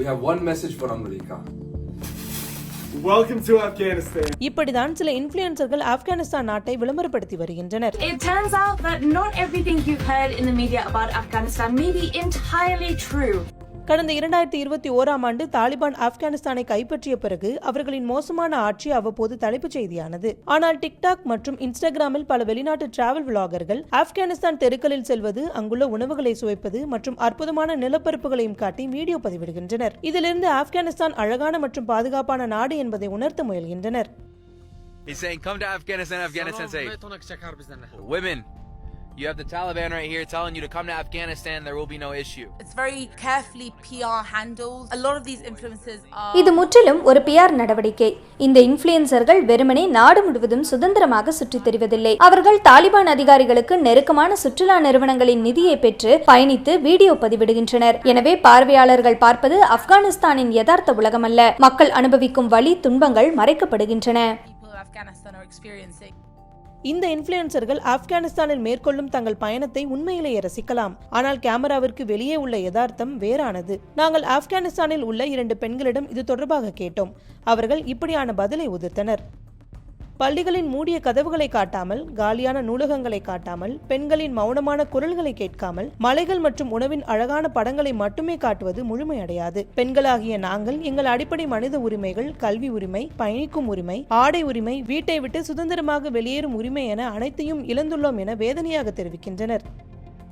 We have one message for America. Welcome to Afghanistan. இப்படிதான் சில இன்ஃபுளுசர்கள் ஆப்கானிஸ்தான் நாட்டை விளம்பரப்படுத்தி வருகின்றனர் It turns out that not everything you've heard in the media about Afghanistan may be entirely true. கடந்த இரண்டாயிரத்தி இருபத்தி ஓராம் ஆண்டு தாலிபான் ஆப்கானிஸ்தானை கைப்பற்றிய பிறகு அவர்களின் மோசமான ஆட்சி அவ்வப்போது தலைப்புச் செய்தியானது. ஆனால் டிக்டாக் மற்றும் இன்ஸ்டாகிராமில் பல வெளிநாட்டு டிராவல் விளாகர்கள் ஆப்கானிஸ்தான் தெருக்களில் செல்வது அங்குள்ள உணவுகளை சுவைப்பது மற்றும் அற்புதமான நிலப்பரப்புகளையும் காட்டி வீடியோ பதிவிடுகின்றனர். இதிலிருந்து ஆப்கானிஸ்தான் அழகான மற்றும் பாதுகாப்பான நாடு என்பதை உணர்த்த முயல்கின்றனர். He's saying, come to Afghanistan, Afghanistan safe. Women, you have the Taliban right here telling you to come to Afghanistan, there will be no issue. It's very carefully PR handled. A lot of these influencers are. இது முற்றிலும் ஒரு PR நடவடிக்கை இந்த இன்ஃப்ளூயன்சர்கள் வெறுமனே நாடு முழுவதும் சுதந்திரமாக சுற்றித் திரிவதில்லை அவர்கள் தாலிபான் அதிகாரிகளுக்கு நெருக்கமான சுற்றுலா நிறுவனங்களின் நிதியை பெற்று பயணித்து வீடியோ பதிவிடுகின்றனர் எனவே பார்வையாளர்கள் பார்ப்பது ஆப்கானிஸ்தானின் யதார்த்த உலகமல்ல மக்கள் அனுபவிக்கும் வலி துன்பங்கள் மறைக்கப்படுகின்றன இந்த இன்ஃபுளுசர்கள் ஆப்கானிஸ்தானில் மேற்கொள்ளும் தங்கள் பயணத்தை உண்மையிலேயே ரசிக்கலாம். ஆனால் கேமராவிற்கு வெளியே உள்ள யதார்த்தம் வேறானது. நாங்கள் ஆப்கானிஸ்தானில் உள்ள இரண்டு பெண்களிடம் இது தொடர்பாக கேட்டோம். அவர்கள் இப்படியான பதிலை உதிர்த்தனர். பள்ளிகளின் மூடிய கதவுகளை காட்டாமல் காலியான நூலகங்களை காட்டாமல் பெண்களின் மௌனமான குரல்களை கேட்காமல் மலைகள் மற்றும் உணவின் அழகான படங்களை மட்டுமே காட்டுவது முழுமையடையாது. பெண்களாகிய நாங்கள் எங்கள் அடிப்படை மனித உரிமைகள் கல்வி உரிமை பயணிக்கும் உரிமை ஆடை உரிமை வீட்டை விட்டு சுதந்திரமாக வெளியேறும் உரிமை என அனைத்தையும் இழந்துள்ளோம் என வேதனையாக தெரிவிக்கின்றனர்.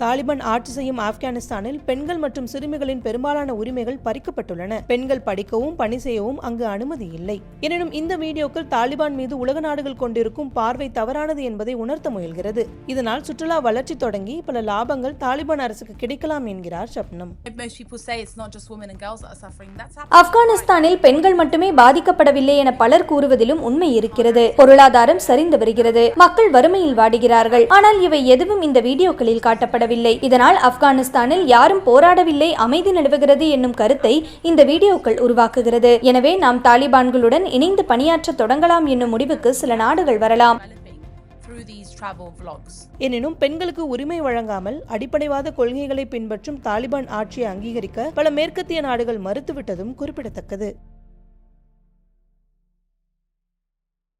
தாலிபான் ஆட்சி செய்யும் ஆப்கானிஸ்தானில் பெண்கள் மற்றும் சிறுமிகளின் பெரும்பாலான உரிமைகள் பறிக்கப்பட்டுள்ளன. பெண்கள் படிக்கவும் பணி செய்யவும் அங்கு அனுமதி இல்லை. எனினும் இந்த வீடியோக்கள் தாலிபான் மீது உலக நாடுகள் கொண்டிருக்கும் பார்வை தவறானது என்பதை உணர்த்த முயல்கிறது. இதனால் சுற்றுலா வளர்ச்சி தொடங்கி பல லாபங்கள் தாலிபான் அரசுக்கு கிடைக்கலாம் என்கிறார் Shabnam. Most people say it's not just women and girls that are suffering. That's happening. ஆப்கானிஸ்தானில் பெண்கள் மட்டுமே பாதிக்கப்படவில்லை என பலர் கூறுவதிலும் உண்மை இருக்கிறது. பொருளாதாரம் சரிந்து வருகிறது. மக்கள் வறுமையில் வாடுகிறார்கள். ஆனால் இவை எதுவும் இந்த வீடியோக்களில் காட்டப்படவில்லை. இதனால் ஆப்கானிஸ்தானில் யாரும் போராடவில்லை அமைதி நிலவுகிறது என்னும் கருத்தை இந்த வீடியோக்கள் உருவாக்குகிறது. எனவே நாம் தாலிபான்களுடன் இணைந்து பணியாற்ற தொடங்கலாம் என்னும் முடிவுக்கு சில நாடுகள் வரலாம். எனினும் பெண்களுக்கு உரிமை வழங்காமல் அடிப்படைவாத கொள்கைகளை பின்பற்றும் தாலிபான் ஆட்சியை அங்கீகரிக்க பல மேற்கத்திய நாடுகள் மறுத்துவிட்டதும் குறிப்பிடத்தக்கது.